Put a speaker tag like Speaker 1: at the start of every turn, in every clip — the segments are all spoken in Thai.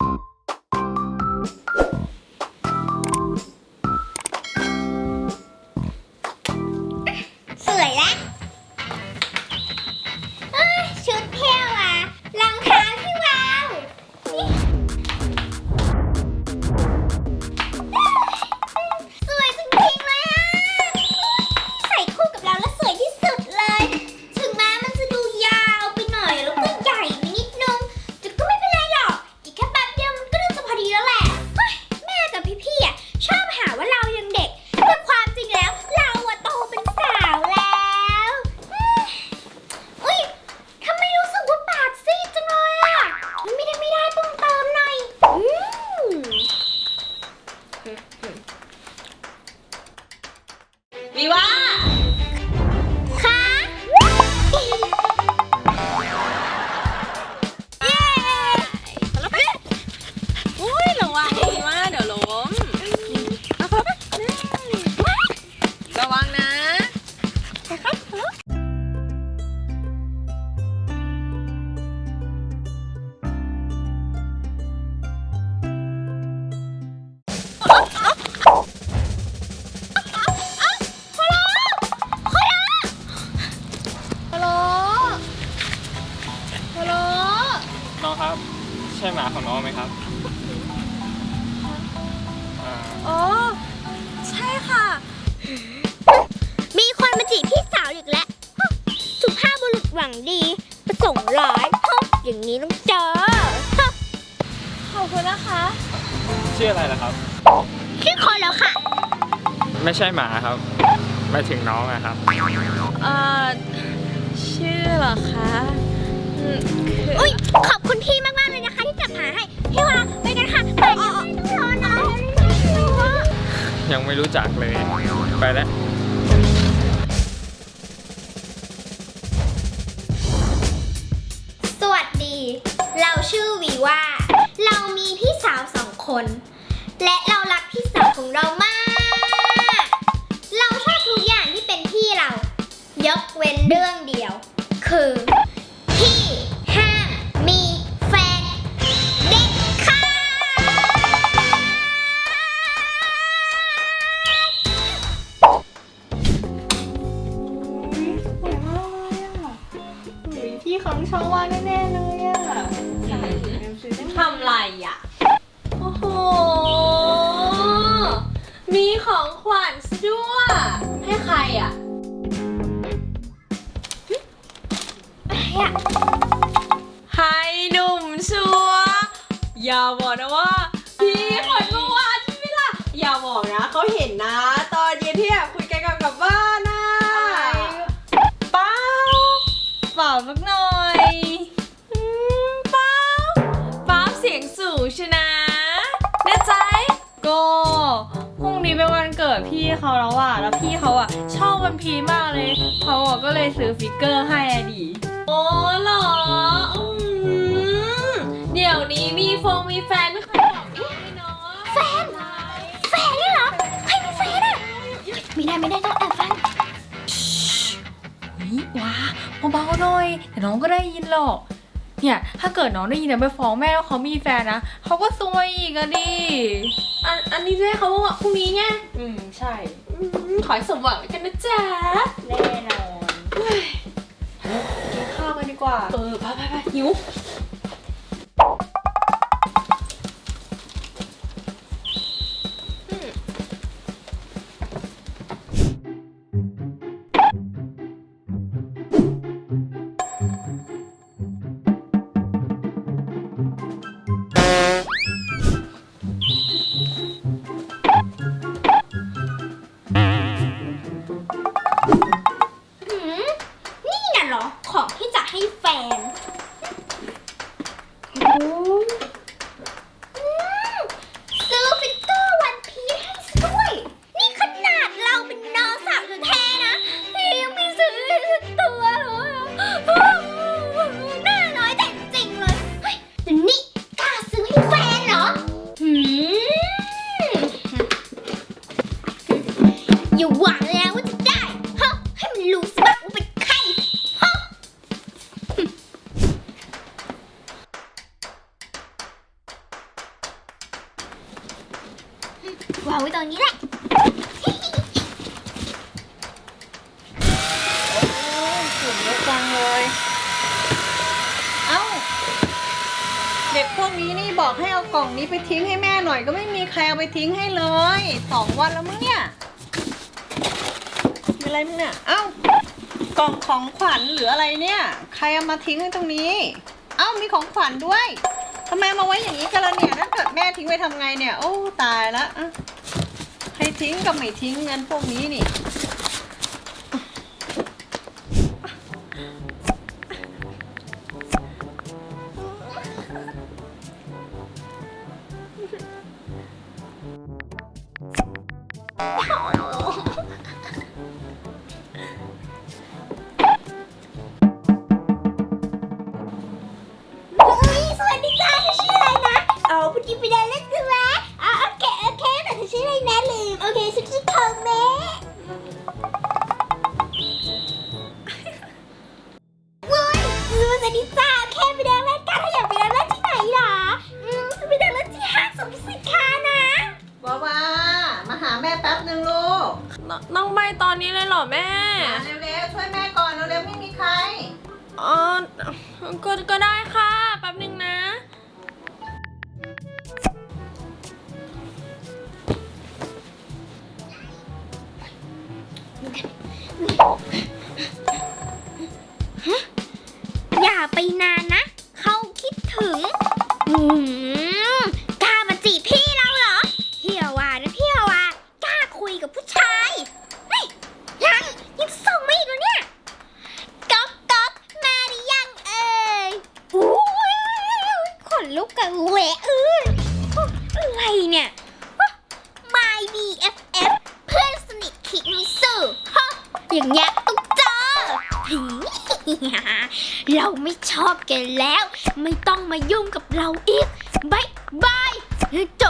Speaker 1: you ใช่หมา
Speaker 2: ข
Speaker 3: องน้องไหมครับอ่า
Speaker 2: อ๋อ ใช่ค่ะ
Speaker 1: มีคนมาจีบพี่สาวอีกแล้วฮะสุภาพบุรุษหวังดี ประสงค์ร้ายฮะอย่างนี้ต้องเจอฮะ
Speaker 2: ขอบคุณนะคะ
Speaker 3: ชื่ออะไรล่ะครับ
Speaker 1: ชื่อคนแล้วค่ะ
Speaker 3: ไม่ใช่หมาครับไม่ถึงน้องนะครับ
Speaker 2: เอ่อ ชื่อเหรอคะอืมคือ
Speaker 1: อุ้ยขอบคุณพี่มากๆ หาให้พี่วาไปกันค่ะไปกันต้องรอนะ
Speaker 3: ยังไม่รู้จักเลย ไปแล้ว
Speaker 1: สวัสดี เราชื่อวีว่า เรามีพี่สาวสองคน และเรารักพี่สาวของเรามาก พี่เขา
Speaker 2: ช่องว่างแน่ๆเลยอะทำไรอะ โอ้โห มีของขวัญซะด้วย ให้ใครอะให้หนุ่มชัวร์อย่าบอกนะว่า พี่คนเมื่อวานใช่ไหมล่ะ อย่าบอกนะเขาเห็นนะ พี่เขาแล้วอะ แล้วพี่เขาอะชอบวันพีชมากเลย เขาอะก็เลยซื้อฟิกเกอร์ให้อะดิโอ้เหรออืมเดี๋ยวนี้มีฟงมีแฟนไม่เคยบอกเลยเนาะ
Speaker 1: แฟน แฟนเลยเหรอใครมีแฟนอะไม่ได้ไม่ได้ต้องแอบฟัง
Speaker 2: เฮ้ยว้าเบาๆหน่อยแต่น้องก็ได้ยินหรอก เนี่ย ถ้าเกิดน้องได้ยินนะไปฟ้องแม่ว่าเขามีแฟนนะเขาก็ซวยอีกอะดิ อันอันนี้จะให้เขาว่าพรุ่งนี้ไง
Speaker 4: อืมใช่
Speaker 2: อืมขอให้สมหวังแล้วกันนะจ๊ะ
Speaker 4: แน่นอน
Speaker 2: กินข้าวกันดีกว่า เออไปไปไปหิว
Speaker 1: อย่าหวังแล้วว่าจะได้ฮะให้มันรู้สิบ้าว่าเป็นใครฮะวางไว้ตรงนี้แหละ
Speaker 2: ฝุ่นเยอะจังเลย เอ้า เด็กพวกนี้นี่บอกให้เอากล่องนี้ไปทิ้งให้แม่หน่อยก็ไม่มีใครเอาไปทิ้งให้เลยสองวันแล้วมั้งเนี่ย อะไรมั้งเนี่ย เอ้ากล่องของขวัญหรืออะไรเนี่ย ใครเอามาทิ้งไว้ตรงนี้ เอ้ามีของขวัญด้วยทำไมมาไว้อย่างนี้กันล่ะเนี่ย ถ้าเกิดแม่ทิ้งไว้ทำไงเนี่ย โอ้ตายละอะใครทิ้งกับไม่ทิ้งเงินพวกนี้นี่
Speaker 1: ไปเดินเล่นใช่ไหมอะโอเคโอเคแต่เธอชื่ออะไรนะลืม โอเคฉันชื่อทองแม่ว้ายสวัสดีจ้าแค่ไปเดินเล่นกันถ้าอยากไปเดินเล่นที่ไหนหรอ อืมไปเดินเล่นที่ห้างสรรพสินค้านะ
Speaker 2: วาวามาหาแม่แป๊บหนึ่งลูกต้องไปตอนนี้เลยเหรอแม่มาเร็วๆช่วยแม่ก่อนเร็วๆไม่มีใคร
Speaker 4: อ๋อก็ก็ได้ค่ะแป๊บหนึ่งนะ
Speaker 1: อย่าไปนาะ เราไม่ชอบแกแล้ว ไม่ต้องมายุ่งกับเราอีกบายบายจบ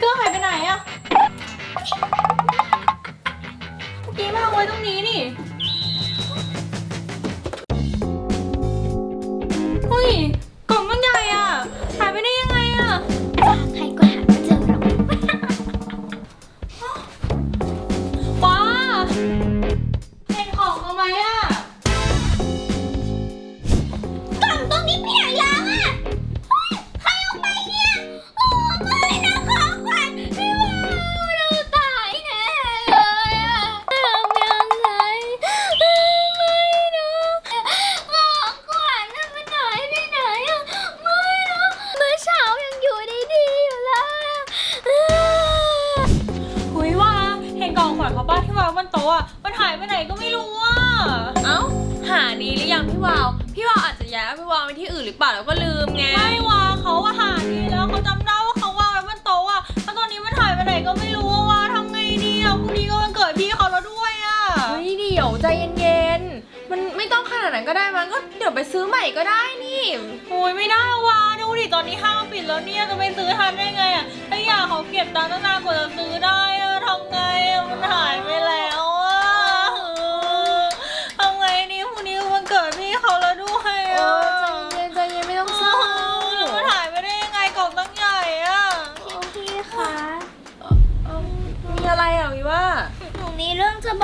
Speaker 1: กเก
Speaker 4: อร์หายไปไหนอะ
Speaker 1: ไป
Speaker 2: ไหนก็ไม่
Speaker 1: รู้อะ เอ้า หาดี
Speaker 2: หรือ
Speaker 4: ยังพี่วาว พี่วาวอาจจะย้ายเอาไปวางไว้ที่อื่นหรือเปล่าแล้วก็ลืมไง
Speaker 2: ไม่ว่าเขาอะหาดีแล้วเขาจำได้ว่าเขาวางไว้บนโต๊ะอะแล้วตอนนี้มันหายไปไหนก็ไม่รู้อะว่าทำไงดีอะพรุ่งนี้ก็วันเกิดพี่เขาแล้วด้วยอะ
Speaker 4: เฮ้ยเดี๋ยวใจเย็นๆ มันไม่ต้องขนาดนั้นก็ได้มันก็เดี๋ยวไปซื้อใหม่ก็ได้นี่
Speaker 2: โอ้ยไม่ได้ว่ะดูดิตอนนี้ห้างปิดแล้วเนี่ยจะไปซื้อทันได้ไงอะถ้าอยากเขาเก็บตังค์ตั้งนานกว่าจะซื้อได้อะทำไงอะมันหายไปแล้ว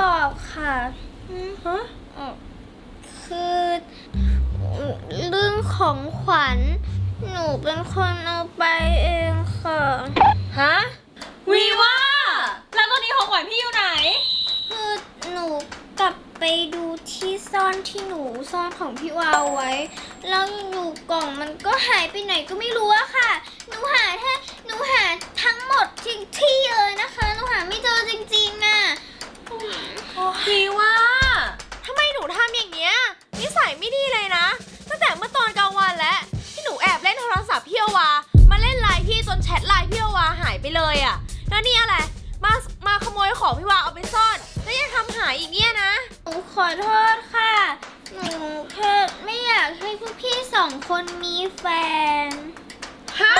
Speaker 1: บอกค่ะ
Speaker 4: ฮะ
Speaker 1: คือเรื่องของขวัญ หนูเป็นคนเอาไปเองค่ะ
Speaker 4: ฮะ
Speaker 2: วีว่าแล้วตอนนี้ของขวัญพี่อยู่ไหน
Speaker 1: คือหนูกลับไปดูที่อนที่หนูซ่อนของพี่วาวไว้ แล้วอยู่ๆกล่องมันก็หายไปไหนก็ไม่รู้อะค่ะ หนูหาแค่หนูหาทั้งหมดที่ที่เลยนะคะ หนูหาไม่เจอจริงๆอะ
Speaker 4: พี่ว่าทำไมหนูทำอย่างเงี้ยนิสัยไม่ดีเลยนะ ตั้งแต่เมื่อตอนกลางวันแล้วที่หนูแอบเล่นโทรศัพท์พี่อวามาเล่นไลน์พี่จนแชทไลน์พี่อวาหายไปเลยอะ่ะแล้วนี่อะไรมามาขโมยของพี่วาเอาไปซ่อน แล้วยังทำหายอีกเนี่ยนะ
Speaker 1: หนูขอโทษค่ะ หนูแค่ไม่อยากให้พวกพี่สองคนมีแฟน
Speaker 4: ฮะ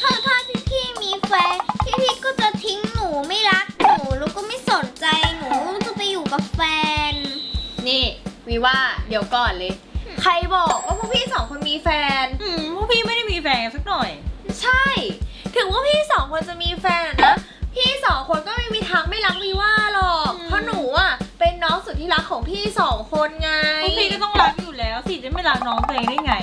Speaker 1: ถ้าถ้าพี่พี่มีแฟน พี่พี่ก็จะทิ้ง วี
Speaker 4: ว่าเดี๋ยวก่อนเลย ใครบอกว่าพวกพี่สองคนมีแฟน
Speaker 2: อืมพวกพี่ไม่ได้มีแฟนกันสักหน่อย
Speaker 4: ใช่ ถึงว่าพี่สองคนจะมีแฟนอะนะ พี่สองคนก็ไม่มีทางไม่รักวีว่าหรอก
Speaker 2: อืม
Speaker 4: เพราะหนูอะเป็นน้องสุดที่รักของพี่สองคนไง
Speaker 2: พวกพี่ก็ต้องรักอยู่แล้วสิจะไม่รักน้องตัวเองได้ไง